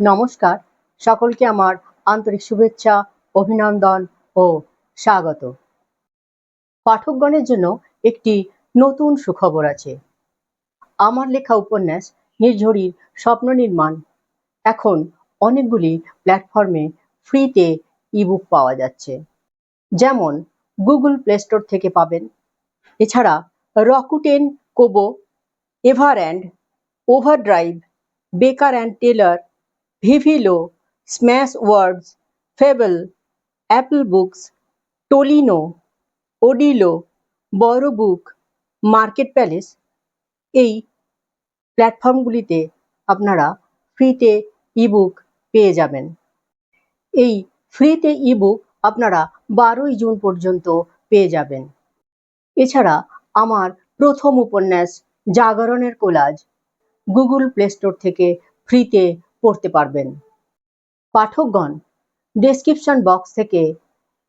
নমস্কার। সকলকে আমার আন্তরিক শুভেচ্ছা, অভিনন্দন ও স্বাগত। পাঠকগণের জন্য একটি নতুন সুখবর আছে। আমার লেখা উপন্যাস নির্ঝরির স্বপ্ন নির্মাণ। এখন অনেকগুলি প্ল্যাটফর্মে ফ্রিতে ইবুক পাওয়া যাচ্ছে। যেমন গুগল প্লে স্টোর থেকে পাবেন। এছাড়া Rakuten Kobo, Everand Overdrive, Baker and Taylor ভিভিলো Smashwords fable Apple books Tolino Odilo বড় বুক মার্কেট প্যালেস এই প্ল্যাটফর্মগুলিতে আপনারা ফ্রিতে ইবুক পেয়ে যাবেন। এই ফ্রিতে ইবুক আপনারা বারোই জুন পর্যন্ত পেয়ে যাবেন। এছাড়া আমার প্রথম উপন্যাস, জাগরণের কোলাজ গুগল প্লে স্টোর থেকে ফ্রিতে পড়তে পারবেন। পাঠকগণ ডেসক্রিপশন বক্স থেকে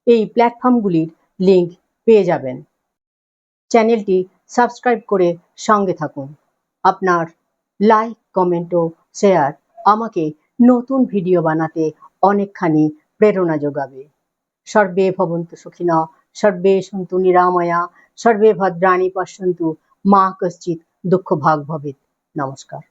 এই প্ল্যাটফর্মগুলির লিংক পেয়ে যাবেন। চ্যানেলটি সাবস্ক্রাইব করে সঙ্গে থাকুন। আপনার লাইক কমেন্ট ও শেয়ার আমাকে নতুন ভিডিও বানাতে অনেকখানি প্রেরণা যোগাবে। সর্বে ভবন্তু সুখিন, সর্বে সন্তু নিরাময়া, সর্বে ভদ্রাণী পশ্যন্তু মা কশ্চিৎ দুঃখ ভাগ ভবেত নমস্কার।